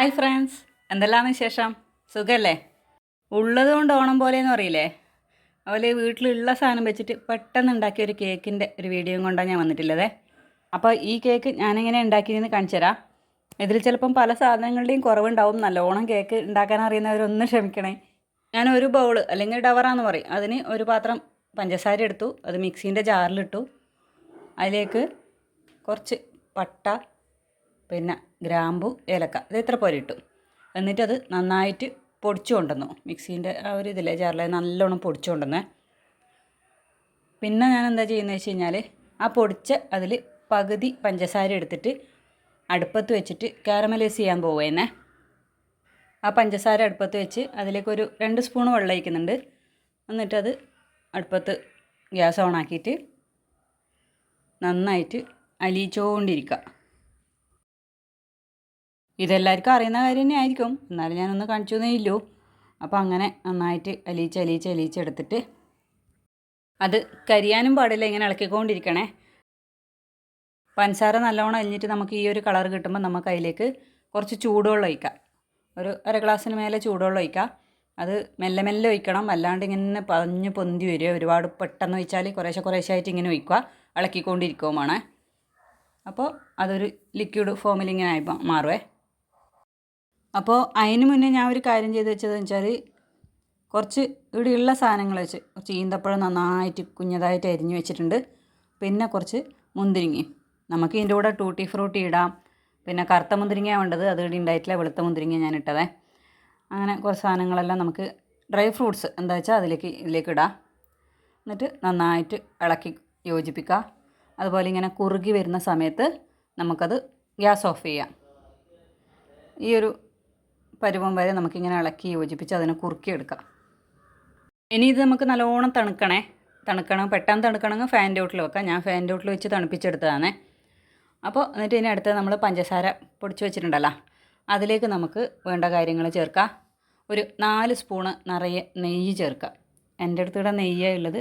Hi friends എന്തെല്ലാം വിശേഷം? സുഖമല്ലേ ഉള്ളത് കൊണ്ട് ഓണം പോലെയെന്ന് പറയില്ലേ? അതുപോലെ വീട്ടിലുള്ള സാധനം വെച്ചിട്ട് പെട്ടെന്ന് ഉണ്ടാക്കിയ ഒരു കേക്കിന്റെ ഒരു വീഡിയോയും കൊണ്ടാണ് ഞാൻ വന്നിട്ടുള്ളത്. അപ്പോൾ ഈ കേക്ക് ഞാനെങ്ങനെ ഉണ്ടാക്കിയതെന്ന് കാണിച്ചു തരാം. ഇതിൽ ചിലപ്പം പല സാധനങ്ങളുടെയും കുറവുണ്ടാവും. നല്ല ഓണം കേക്ക് ഉണ്ടാക്കാൻ അറിയുന്നവരൊന്നും ക്ഷമിക്കണേ. ഞാൻ ഒരു ബൗൾ അല്ലെങ്കിൽ ഡവറാന്ന് പറയും. അതിന് ഒരു പാത്രം പഞ്ചസാര എടുത്തു. അത് മിക്സീന്റെ ജാറിലിട്ടു അതിലേക്ക് കുറച്ച് പട്ട പിന്നെ ഗ്രാമ്പു ഏലക്ക ഇത് ഇത്ര പോലെ ഇട്ടു. എന്നിട്ടത് നന്നായിട്ട് പൊടിച്ചു കൊണ്ടുവന്നു. മിക്സീന്റെ ആ ഒരു ഇതിലെ ജാറിലെ നല്ലോണം പൊടിച്ചു കൊണ്ടുവന്നേ. പിന്നെ ഞാൻ എന്താ ചെയ്യുന്നത് വെച്ച് കഴിഞ്ഞാൽ ആ പൊടിച്ച അതിൽ പകുതി പഞ്ചസാര എടുത്തിട്ട് അടുപ്പത്ത് വെച്ചിട്ട് കാരമലൈസ് ചെയ്യാൻ പോവേനെ ആ പഞ്ചസാര അടുപ്പത്ത് വെച്ച് അതിലേക്ക് ഒരു രണ്ട് സ്പൂൺ വെള്ളം ഒഴിക്കുന്നുണ്ട്. എന്നിട്ടത് അടുപ്പത്ത് ഗ്യാസ് ഓൺ ആക്കിയിട്ട് നന്നായിട്ട് അലിയിച്ചുകൊണ്ടിരിക്കുക. ഇതെല്ലാവർക്കും അറിയുന്ന കാര്യം തന്നെ ആയിരിക്കും എന്നാലും ഞാനൊന്ന് കാണിച്ചു തന്നേ ഇല്ലൂ. അപ്പോൾ അങ്ങനെ നന്നായിട്ട് അലിയിച്ച് അലിയിച്ച് അലിയിച്ചെടുത്തിട്ട് അത് കരിയാനും പാടില്ല ഇങ്ങനെ ഇളക്കിക്കൊണ്ടിരിക്കണേ. പഞ്ചസാര നല്ലോണം അലിഞ്ഞിട്ട് നമുക്ക് ഈ ഒരു കളർ കിട്ടുമ്പോൾ നമുക്ക് അതിലേക്ക് കുറച്ച് ചൂടുവെള്ളം ഒഴിക്കാം. ഒരു അര ഗ്ലാസ്സിന് മേലെ ചൂടുവെള്ളം ഒഴിക്കാം. അത് മെല്ലെ മെല്ലെ ഒഴിക്കണം. അല്ലാണ്ട് ഇങ്ങനെ പഞ്ഞ് പൊന്തി വരിക. ഒരുപാട് പെട്ടെന്ന് ഒഴിച്ചാൽ കുറേശ്ശെ കുറേശ്ശെ ആയിട്ട് ഇങ്ങനെ ഒഴിക്കുക. ഇളക്കിക്കൊണ്ടിരിക്കുവുമാണ്. അപ്പോൾ അതൊരു ലിക്വിഡ് ഫോമിൽ ഇങ്ങനെ ആയി മാറുവേ. അപ്പോൾ അതിന് മുന്നേ ഞാൻ ഒരു കാര്യം ചെയ്ത് വെച്ചതെന്ന് വെച്ചാൽ കുറച്ച് ഇവിടെയുള്ള സാധനങ്ങൾ വെച്ച് കുറച്ച് ഈന്തപ്പഴം നന്നായിട്ട് കുഞ്ഞതായിട്ട് അരിഞ്ഞ് വെച്ചിട്ടുണ്ട്. പിന്നെ കുറച്ച് മുന്തിരിങ്ങയും. നമുക്ക് ഇതിന്റെ കൂടെ ടൂട്ടി ഫ്രൂട്ടി ഇടാം. പിന്നെ കറുത്ത മുന്തിരിങ്ങ വേണ്ടത്. അത് ഇവിടെ ഉണ്ടായിട്ടില്ല. വെളുത്ത മുന്തിരിങ്ങ ഞാൻ ഇട്ടതേ. അങ്ങനെ കുറച്ച് സാധനങ്ങളെല്ലാം നമുക്ക് ഡ്രൈ ഫ്രൂട്ട്സ് എന്താ വെച്ചാൽ അതിലേക്ക് ഇതിലേക്ക് ഇടാം. എന്നിട്ട് നന്നായിട്ട് ഇളക്കി യോജിപ്പിക്കുക. അതുപോലെ ഇങ്ങനെ കുറുകി വരുന്ന സമയത്ത് നമുക്കത് ഗ്യാസ് ഓഫ് ചെയ്യാം. ഈ ഒരു പരുവം വരെ നമുക്കിങ്ങനെ ഇളക്കി യോജിപ്പിച്ച് അതിനെ കുറുക്കിയെടുക്കാം. ഇനി ഇത് നമുക്ക് നല്ലോണം തണുക്കണേ. തണുക്കണം പെട്ടെന്ന് തണുക്കണമെങ്കിൽ ഫാനിന്റെ ഔട്ടിൽ വെക്കാം. ഞാൻ ഫാനിന്റെ ഔട്ടിൽ വെച്ച് തണുപ്പിച്ചെടുത്തതാണേ. അപ്പോൾ എന്നിട്ട് ഇനി അടുത്ത് നമ്മൾ പഞ്ചസാര പൊടിച്ച് വെച്ചിട്ടുണ്ടല്ലോ. അതിലേക്ക് നമുക്ക് വേണ്ട കാര്യങ്ങൾ ചേർക്കാം. ഒരു നാല് സ്പൂണ് നിറയെ നെയ്യ് ചേർക്കാം. എന്റെ അടുത്ത് നെയ്യാണ് ഉള്ളത്.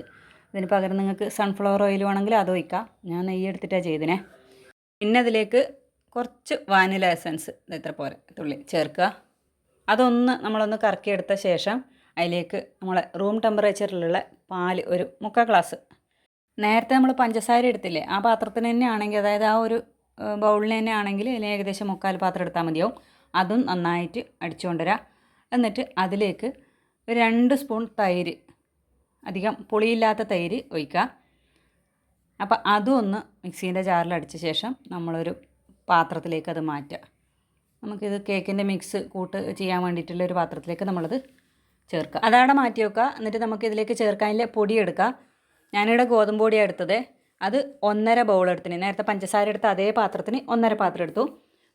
ഇതിന് പകരം നിങ്ങൾക്ക് സൺഫ്ലവർ ഓയിൽ വേണമെങ്കിൽ അത് ഒഴിക്കാം. ഞാൻ നെയ്യ് എടുത്തിട്ടാണ് ചെയ്തിനെ പിന്നെ അതിലേക്ക് കുറച്ച് വാനില എസൻസ് ഇത്ര പോരെ തുള്ളി ചേർക്കുക. അതൊന്ന് നമ്മളൊന്ന് കറക്കിയെടുത്ത ശേഷം അതിലേക്ക് നമ്മൾ റൂം ടെമ്പറേച്ചറിലുള്ള പാൽ ഒരു മുക്കാൽ ഗ്ലാസ് നേരത്തെ നമ്മൾ പഞ്ചസാര എടുത്തില്ലേ ആ പാത്രത്തിന് തന്നെ ആണെങ്കിൽ അതായത് ആ ഒരു ബൗളിന് തന്നെ ആണെങ്കിൽ അതിന് ഏകദേശം മുക്കാൽ പാത്രം എടുത്താൽ മതിയാവും. അതും നന്നായിട്ട് അടിച്ചുകൊണ്ടുവരാം. എന്നിട്ട് അതിലേക്ക് രണ്ട് സ്പൂൺ തൈര് അധികം പുളിയില്ലാത്ത തൈര് ഒഴിക്കുക. അപ്പോൾ അതും ഒന്ന് മിക്സീന്റെ ജാറിൽ അടിച്ച ശേഷം നമ്മളൊരു പാത്രത്തിലേക്ക് അത് മാറ്റുക. നമുക്കിത് കേക്കിന്റെ മിക്സ് കൂട്ട് ചെയ്യാൻ വേണ്ടിയിട്ടുള്ള ഒരു പാത്രത്തിലേക്ക് നമ്മളത് ചേർക്കുക. അതവിടെ മാറ്റി വെക്കുക. എന്നിട്ട് നമുക്ക് ഇതിലേക്ക് പൊടിയെടുക്കുക പൊടി ഞാനിവിടെ ഗോതമ്പ് പൊടിയാണ് എടുത്തത്. അത് ഒന്നര ബൗൾ എടുത്തിന്. നേരത്തെ പഞ്ചസാര എടുത്ത അതേ പാത്രത്തിന് ഒന്നര പാത്രം എടുത്തു.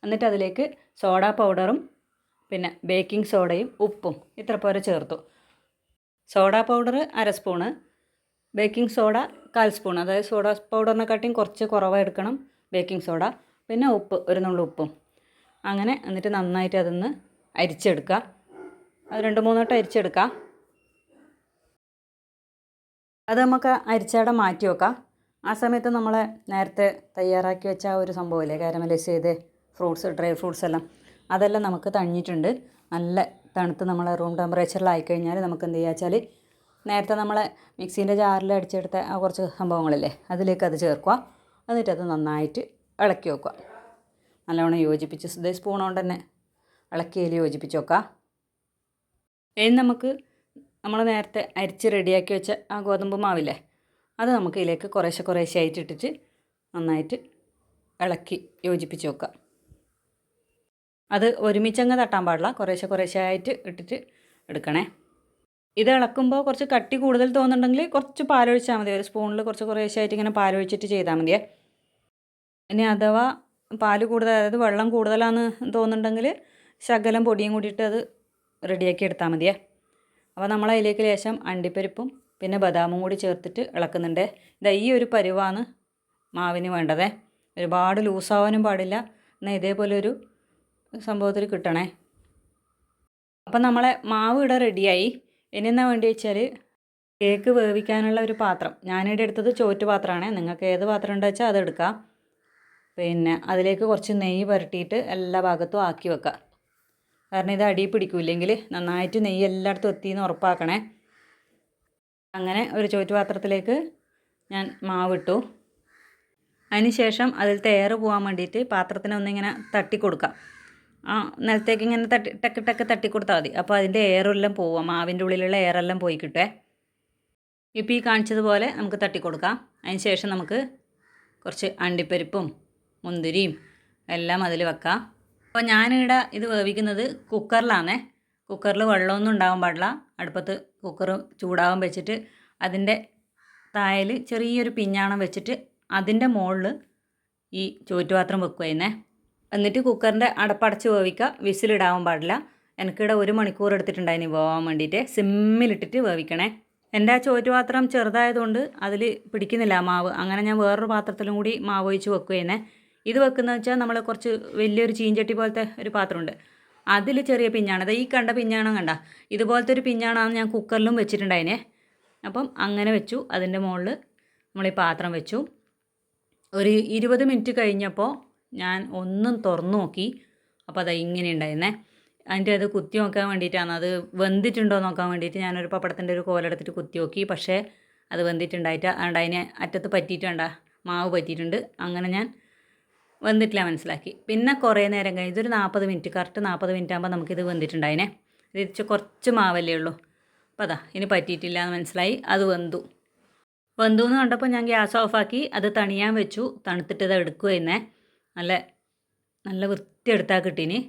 എന്നിട്ട് അതിലേക്ക് സോഡ പൗഡറും പിന്നെ ബേക്കിംഗ് സോഡയും ഉപ്പും ഇത്ര പോലെ ചേർത്തു. സോഡ പൗഡർ അര സ്പൂണ്. ബേക്കിംഗ് സോഡ കാൽ സ്പൂൺ അതായത് സോഡ പൗഡറിനെക്കാട്ടിയും കുറച്ച് കുറവാണ് എടുക്കണം ബേക്കിംഗ് സോഡ. പിന്നെ ഉപ്പ് ഒരു നുള്ളു ഉപ്പും. അങ്ങനെ എന്നിട്ട് നന്നായിട്ട് അതൊന്ന് അരിച്ചെടുക്കുക. അത് രണ്ട് മൂന്ന് വട്ടം അരിച്ചെടുക്കുക. അത് നമുക്ക് അരിച്ചവിടെ മാറ്റി വെക്കാം. ആ സമയത്ത് നമ്മൾ നേരത്തെ തയ്യാറാക്കി വെച്ച ഒരു സംഭവമില്ലേ? കാരമലൈസ് ചെയ്ത് ഫ്രൂട്ട്സ് ഡ്രൈ ഫ്രൂട്ട്സ് എല്ലാം. അതെല്ലാം നമുക്ക് തണിഞ്ഞിട്ടുണ്ട്. നല്ല തണുത്ത് നമ്മൾ റൂം ടെമ്പറേച്ചറിലായി കഴിഞ്ഞാൽ നമുക്ക് എന്ത് ചെയ്യുക വെച്ചാൽ നേരത്തെ നമ്മൾ മിക്സീന്റെ ജാറിൽ അടിച്ചെടുത്ത ആ കുറച്ച് സംഭവങ്ങളില്ലേ? അതിലേക്ക് അത് ചേർക്കുക. എന്നിട്ട് അത് നന്നായിട്ട് ഇളക്കി വെക്കുക. നല്ലവണ്ണം യോജിപ്പിച്ച് ഇതേ സ്പൂൺ കൊണ്ട് തന്നെ ഇളക്കിയിൽ യോജിപ്പിച്ച് നോക്കാം ഇനി നമുക്ക് നമ്മൾ നേരത്തെ അരിച്ച് റെഡിയാക്കി വെച്ച ആ ഗോതമ്പ് മാവില്ലേ അത് നമുക്ക് ഇതിലേക്ക് കുറേശ്ശെ കുറേശ്ശെ ആയിട്ട് ഇട്ടിട്ട് നന്നായിട്ട് ഇളക്കി യോജിപ്പിച്ച് നോക്കാം അത് ഒരുമിച്ചങ്ങ് തട്ടാൻ പാടില്ല കുറേശ്ശെ കുറേശ്ശെ ആയിട്ട് ഇട്ടിട്ട് എടുക്കണേ. ഇത് ഇളക്കുമ്പോൾ കുറച്ച് കട്ടി കൂടുതൽ തോന്നുന്നുണ്ടെങ്കിൽ കുറച്ച് പാലൊഴിച്ചാൽ മതി. ഒരു സ്പൂണിൽ കുറച്ച് കുറേശ്ശെ ആയിട്ട് ഇങ്ങനെ പാലൊഴിച്ചിട്ട് ചെയ്താൽ മതിയേ. ഇനി അഥവാ പാൽ കൂടുതൽ അതായത് വെള്ളം കൂടുതലാണെന്ന് തോന്നുന്നുണ്ടെങ്കിൽ ശകലം പൊടിയും കൂടിയിട്ട് അത് റെഡിയാക്കി എടുത്താൽ മതിയേ. അപ്പോൾ നമ്മൾ അതിലേക്ക് ലേശം അണ്ടിപ്പരിപ്പും പിന്നെ ബദാമും കൂടി ചേർത്തിട്ട് ഇളക്കുന്നുണ്ട്. ഇതാ ഈ ഒരു പരുവാണ് മാവിന് വേണ്ടതേ. ഒരുപാട് ലൂസാവാനും പാടില്ല. എന്നാൽ ഇതേപോലെ ഒരു സംഭവത്തിൽ കിട്ടണേ. അപ്പം നമ്മളെ മാവ് ഇവിടെ റെഡിയായി. ഇനി എന്നാ വേണ്ടി വെച്ചാൽ കേക്ക് വേവിക്കാനുള്ള ഒരു പാത്രം. ഞാനിവിടെ എടുത്തത് ചോറ്റ് പാത്രമാണ്. നിങ്ങൾക്ക് ഏത് പാത്രം ഉണ്ടെന്ന് വെച്ചാൽ അതെടുക്കാം പിന്നെ അതിലേക്ക് കുറച്ച് നെയ്യ് പുരട്ടിയിട്ട് എല്ലാ ഭാഗത്തും ആക്കി വെക്കുക കാരണം ഇത് അടി പിടിക്കൂല്ലെങ്കിൽ നന്നായിട്ട് നെയ്യ് എല്ലായിടത്തും എത്തിയെന്ന് ഉറപ്പാക്കണേ. അങ്ങനെ ഒരു ചോറ്റുപാത്രത്തിലേക്ക് ഞാൻ മാവിട്ടു. അതിന് ശേഷം അതിലത്തെ എയർ പോകാൻ വേണ്ടിയിട്ട് പാത്രത്തിനെ ഒന്നിങ്ങനെ തട്ടി കൊടുക്കാം. ആ നിലത്തേക്ക് ഇങ്ങനെ തട്ടി ടക്ക് ടക്ക് തട്ടി കൊടുത്താൽ മതി. അപ്പോൾ അതിന്റെ എയറെല്ലാം പോവാം. മാവിന്റെ ഉള്ളിലുള്ള എയറെല്ലാം പോയി കിട്ടേ ഇപ്പോൾ ഈ കാണിച്ചതുപോലെ നമുക്ക് തട്ടി കൊടുക്കാം. അതിന് ശേഷം നമുക്ക് കുറച്ച് അണ്ടിപ്പരിപ്പും മുന്തിരിയും എല്ലാം അതിൽ വെക്കാം. അപ്പോൾ ഞാനിവിടെ ഇത് വേവിക്കുന്നത് കുക്കറിലാണേ കുക്കറിൽ വെള്ളമൊന്നും ഉണ്ടാവാൻ പാടില്ല. അടുപ്പത്ത് കുക്കർ ചൂടാവാൻ വെച്ചിട്ട് അതിന്റെ തായൽ ചെറിയൊരു പിഞ്ഞാണം വെച്ചിട്ട് അതിന്റെ മുകളിൽ ഈ ചോറ്റുപാത്രം വെക്കുവായിരുന്നേ. എന്നിട്ട് കുക്കറിന്റെ അടപ്പടച്ച് വേവിക്കുക. വിസിലിടാൻ പാടില്ല. എനിക്കിവിടെ ഒരു മണിക്കൂർ എടുത്തിട്ടുണ്ടായിന് വേവാൻ വേണ്ടിയിട്ട്. സിമ്മിലിട്ടിട്ട് വേവിക്കണേ. എന്റെ ആ ചോറ്റുപാത്രം ചെറുതായതുകൊണ്ട് അതിൽ പിടിക്കുന്നില്ല മാവ്. അങ്ങനെ ഞാൻ വേറൊരു പാത്രത്തിലും കൂടി മാവ് ഒഴിച്ച് വെക്കുകയെന്നേ ഇത് വെക്കുന്നത് വെച്ചാൽ നമ്മൾ കുറച്ച് വലിയൊരു ചീഞ്ചട്ടി പോലത്തെ ഒരു പാത്രമുണ്ട്. അതിൽ ചെറിയ പിഞ്ഞാണ്. അത് ഈ കണ്ട പിഞ്ഞാണം കണ്ട? ഇതുപോലത്തെ ഒരു പിഞ്ഞാണാണ് ഞാൻ കുക്കറിലും വെച്ചിട്ടുണ്ടായിനെ. അപ്പം അങ്ങനെ വെച്ചു. അതിന്റെ മുകളിൽ നമ്മൾ ഈ പാത്രം വെച്ചു. ഒരു ഇരുപത് മിനിറ്റ് കഴിഞ്ഞപ്പോൾ ഞാൻ ഒന്നും തുറന്നു നോക്കി. അപ്പോൾ അത് ഇങ്ങനെ ഉണ്ടായിരുന്നേ. അതിന്റെ അത് കുത്തി നോക്കാൻ വേണ്ടിയിട്ടാണ്. അത് വെന്തിട്ടുണ്ടോ നോക്കാൻ വേണ്ടിയിട്ട് ഞാനൊരു പപ്പടത്തിന്റെ ഒരു കോലെടുത്തിട്ട് കുത്തി നോക്കി. പക്ഷേ അത് വെന്തിട്ടുണ്ടായിട്ട് അതുകൊണ്ട് അതിനെ അറ്റത്ത് പറ്റിയിട്ടുണ്ട? മാവ് പറ്റിയിട്ടുണ്ട്. അങ്ങനെ ഞാൻ വെന്തിട്ടില്ല മനസ്സിലാക്കി. പിന്നെ കുറേ നേരം കഴിഞ്ഞ് ഇതൊരു നാൽപ്പത് മിനിറ്റ് കറക്റ്റ് നാൽപ്പത് മിനിറ്റ് ആകുമ്പോൾ നമുക്കിത് വെന്തിട്ടുണ്ടായിനെ. തിരിച്ച് കുറച്ച് മാവല്ലേ ഉള്ളൂ. അപ്പോൾ അതാ ഇനി പറ്റിയിട്ടില്ല എന്ന് മനസ്സിലായി. അത് വെന്തു. വെന്തു എന്ന് കണ്ടപ്പോൾ ഞാൻ ഗ്യാസ് ഓഫാക്കി അത് തണിയാൻ വെച്ചു. തണുത്തിട്ട് ഇത് എടുക്കുമായിരുന്നേ നല്ല നല്ല വൃത്തിയെടുത്താൽ കിട്ടീനി.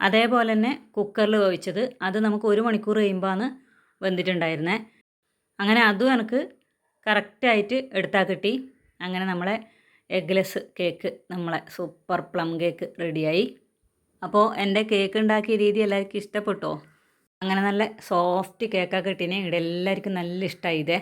അതേപോലെ തന്നെ കുക്കറിൽ വേവിച്ചത്. അത് നമുക്ക് ഒരു മണിക്കൂർ കഴിയുമ്പോഴാണ് വെന്തിട്ടുണ്ടായിരുന്നേ. അങ്ങനെ അതും എനിക്ക് കറക്റ്റായിട്ട് എടുത്താൽ കിട്ടി. അങ്ങനെ നമ്മളെ എഗ്ലെസ് കേക്ക് നമ്മളെ സൂപ്പർ പ്ലം കേക്ക് റെഡിയായി. അപ്പോൾ എന്റെ കേക്ക് ഉണ്ടാക്കിയ രീതി എല്ലാവർക്കും ഇഷ്ടപ്പെട്ടോ? അങ്ങനെ നല്ല സോഫ്റ്റ് കേക്കൊക്കെ കിട്ടീനെ. ഇവിടെ എല്ലാവർക്കും നല്ല ഇഷ്ടമായി ഇതേ.